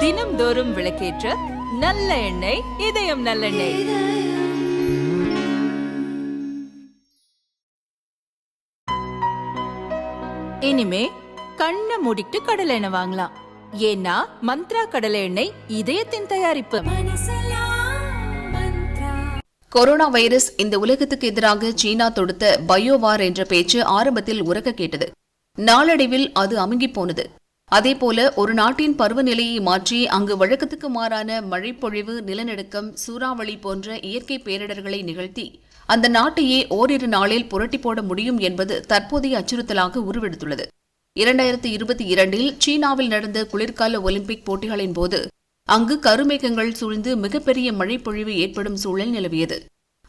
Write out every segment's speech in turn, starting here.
தினம்தோறும் விளக்கேற்ற நல்ல எண்ணெய் இதயம் நல்லெண்ணெய். இனிமே கண்ணை மூடிட்டு கடலை எண்ணெய் வாங்கலாம். ஏன்னா மந்த்ரா கடலை எண்ணெய் இதயத்தின் தயாரிப்பு. கொரோனா வைரஸ் இந்த உலகத்துக்கு எதிராக சீனா தொடுத்த பயோவார் என்ற பேச்சு ஆரம்பத்தில் உறக்க கேட்டது. நாளடைவில் அது அமுங்கிப் போனது. அதேபோல ஒரு நாட்டின் பருவநிலையை மாற்றி அங்கு வழக்கத்துக்கு மாறான மழைப்பொழிவு நிலநடுக்கம் சூறாவளி போன்ற இயற்கை பேரிடர்களை நிகழ்த்தி அந்த நாட்டையே ஓரிரு நாளில் புரட்டி போட முடியும் என்பது தற்போதைய அச்சுறுத்தலாக உருவெடுத்துள்ளது. இரண்டாயிரத்தி இருபத்தி இரண்டில் சீனாவில் நடந்த குளிர்கால ஒலிம்பிக் போட்டிகளின் போது அங்கு கருமேகங்கள் சூழ்ந்து மிகப்பெரிய மழைப்பொழிவு ஏற்படும் சூழல் நிலவியது.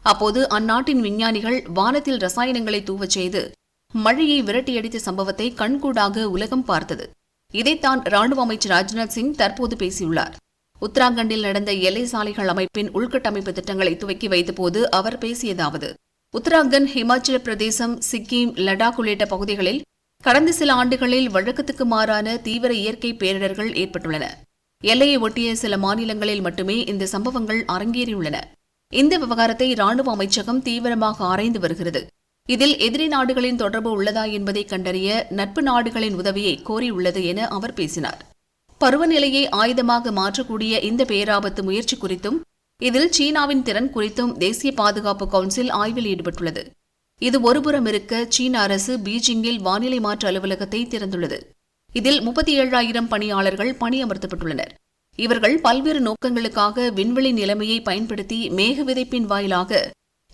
அப்போது அந்நாட்டின் விஞ்ஞானிகள் வானத்தில் ரசாயனங்களை தூவச் செய்து மழையை விரட்டியடித்த சம்பவத்தை கண்கூடாக உலகம் பார்த்தது. இதைத்தான் ராணுவ அமைச்சர் ராஜ்நாத் சிங் தற்போது பேசியுள்ளார். உத்தராகண்டில் நடந்த எல்லை சாலைகள் அமைப்பின் உள்கட்டமைப்பு திட்டங்களை துவக்கி வைத்தபோது அவர் பேசியதாவது உத்தராகண்ட் ஹிமாச்சல பிரதேசம் சிக்கிம் லடாக் உள்ளிட்ட பகுதிகளில் கடந்த சில ஆண்டுகளில் வழக்கத்துக்கு மாறான தீவிர இயற்கை பேரிடர்கள் ஏற்பட்டுள்ளன. எல்லையை ஒட்டிய சில மாநிலங்களில் மட்டுமே இந்த சம்பவங்கள் அரங்கேறியுள்ளன. இந்த விவகாரத்தை ராணுவ அமைச்சகம் தீவிரமாக ஆராய்ந்து வருகிறது. இதில் எதிரி நாடுகளின் தொடர்பு உள்ளதா என்பதை கண்டறிய நட்பு நாடுகளின் உதவியை கோரியுள்ளது என அவர் பேசினார். பருவநிலையை ஆயுதமாக மாற்றக்கூடிய இந்த பேராபத்து முயற்சி குறித்தும் இதில் சீனாவின் திறன் குறித்தும் தேசிய பாதுகாப்பு கவுன்சில் ஆய்வில் ஈடுபட்டுள்ளது. இது ஒருபுறம் இருக்க சீன அரசு பீஜிங்கில் வானிலை மாற்ற அலுவலகத்தை திறந்துள்ளது. இதில் முப்பத்தி ஏழாயிரம் பணியாளர்கள் பணியமர்த்தப்பட்டுள்ளனர். இவர்கள் பல்வேறு நோக்கங்களுக்காக விண்வெளி நிலைமையை பயன்படுத்தி மேக விதைப்பின் வாயிலாக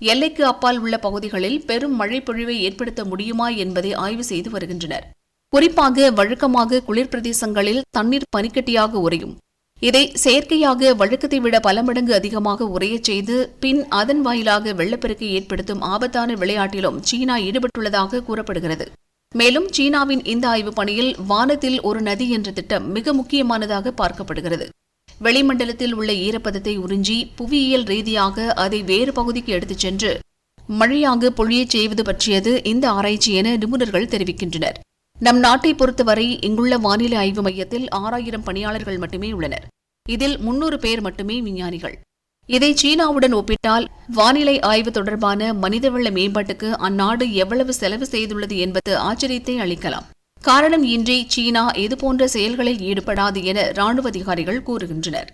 எல்லைக்கு அப்பால் உள்ள பகுதிகளில் பெரும் மழைப்பொழிவை ஏற்படுத்த முடியுமா என்பதை ஆய்வு செய்து வருகின்றனர். குறிப்பாக வழக்கமாக குளிர் பிரதேசங்களில் தண்ணீர் பனிக்கட்டியாக உறையும். இதை செயற்கையாக வழக்கத்தை விட பல மடங்கு அதிகமாக உரையச் செய்து பின் அதன் வாயிலாக வெள்ளப்பெருக்கை ஏற்படுத்தும் ஆபத்தான விளையாட்டிலும் சீனா ஈடுபட்டுள்ளதாக கூறப்படுகிறது. மேலும் சீனாவின் இந்த ஆய்வுப் பணியில் வானத்தில் ஒரு நதி என்ற திட்டம் மிக முக்கியமானதாக பார்க்கப்படுகிறது. வெளிமண்டலத்தில் உள்ள ஈரப்பதத்தை உறிஞ்சி புவியியல் ரீதியாக அதை வேறு பகுதிக்கு எடுத்துச் சென்று மழையாக பொழியச் செய்வது பற்றியது இந்த ஆராய்ச்சி என நிபுணர்கள் தெரிவிக்கின்றனர். நம் நாட்டை பொறுத்தவரை இங்குள்ள வானிலை ஆய்வு மையத்தில் ஆறாயிரம் பணியாளர்கள் மட்டுமே உள்ளனர். இதில் முன்னூறு பேர் மட்டுமே விஞ்ஞானிகள். இதை சீனாவுடன் ஒப்பிட்டால் வானிலை ஆய்வு தொடர்பான மனிதவள மேம்பாட்டுக்கு அந்நாடு எவ்வளவு செலவு செய்துள்ளது என்பது ஆச்சரியத்தை அளிக்கலாம். காரணம் இன்றி சீனா இதுபோன்ற செயல்களில் ஈடுபடாது என ராணுவ அதிகாரிகள் கூறுகின்றனர்.